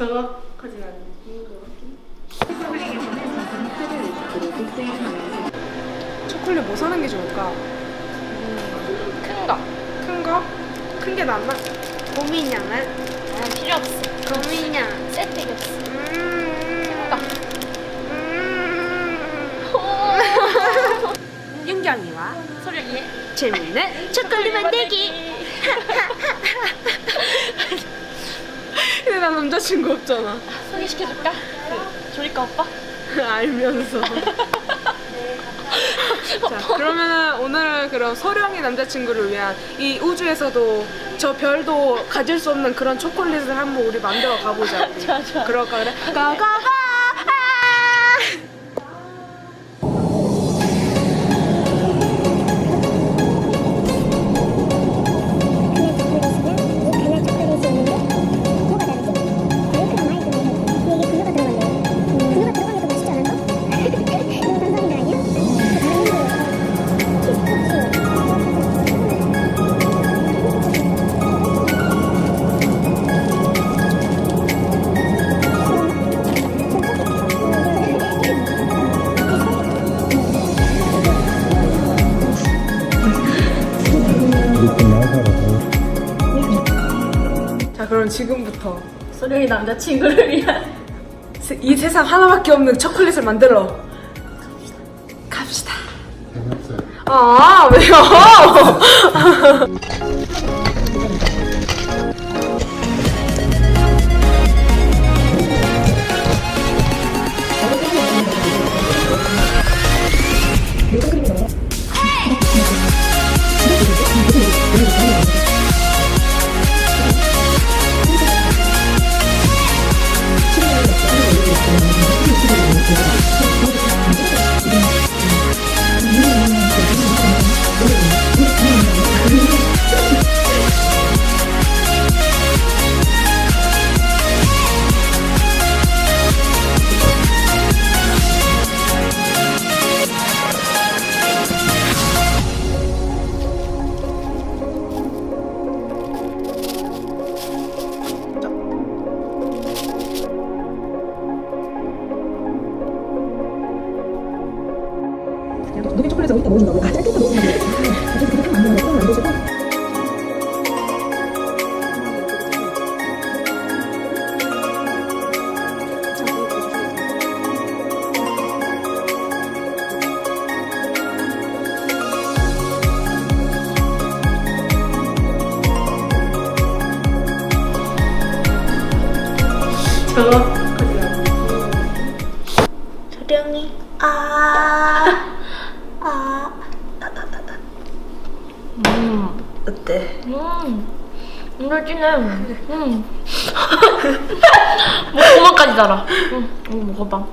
정확하진 않은 것 같긴. 초콜릿 뭐 사는 게 좋을까? 큰 거. 큰 거? 큰 게 낫나? 고민형은? 아, 필요 없어. 고민형. 세트 없어. 음. 음. 윤경이와 소령이의 재밌는 초콜릿 만들기. 근데 나 남자친구 없잖아. 소개시켜줄까? 그 조리과 오빠? 알면서. 자, 그러면은 오늘은 그럼 소령이 남자친구를 위한 이 우주에서도 저 별도 가질 수 없는 그런 초콜릿을 한번 우리 만들어 가보자. 우리. 좋아, 좋아. 그럴까 그래? 가가가. 그럼 지금부터 소령이 남자친구를 위한 세- 이 세상 하나밖에 없는 초콜릿을 만들러 갑시다. 아, 왜요? 초콜릿을 어디다 넣어준다고? 아, 짧게 넣어준다고. 만드시고. 정확하진 않은 소령이 아. 아. 음. 어때? 음. 진해. 음. 목구멍까지 달아. 음. 이거 먹어봐.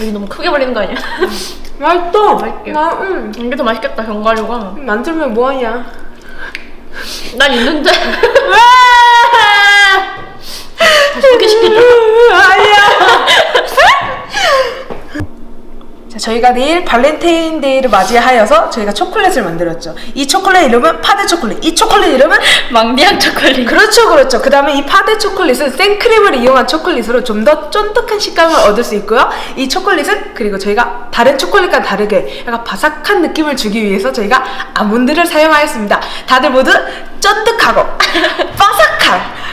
여기 너무 크게 버리는 거 아니야? 맛있어. 맛있게. 나, 응. 이게 더 맛있겠다, 견과류가. 만들면 뭐하냐? 난 있는데. 다시 소개시켜줘. 아니야. 자, 저희가 내일 발렌타인데이를 맞이하여서 저희가 초콜릿을 만들었죠. 이 초콜릿 이름은 파데 초콜릿. 이 초콜릿 이름은 망디앙 초콜릿. 그렇죠, 그렇죠. 그 다음에 이 파데 초콜릿은 생크림을 이용한 초콜릿으로 좀 더 쫀득한 식감을 얻을 수 있고요. 이 초콜릿은 그리고 저희가 다른 초콜릿과 다르게 약간 바삭한 느낌을 주기 위해서 저희가 아몬드를 사용하였습니다. 다들 모두 쫀득하고 바삭한.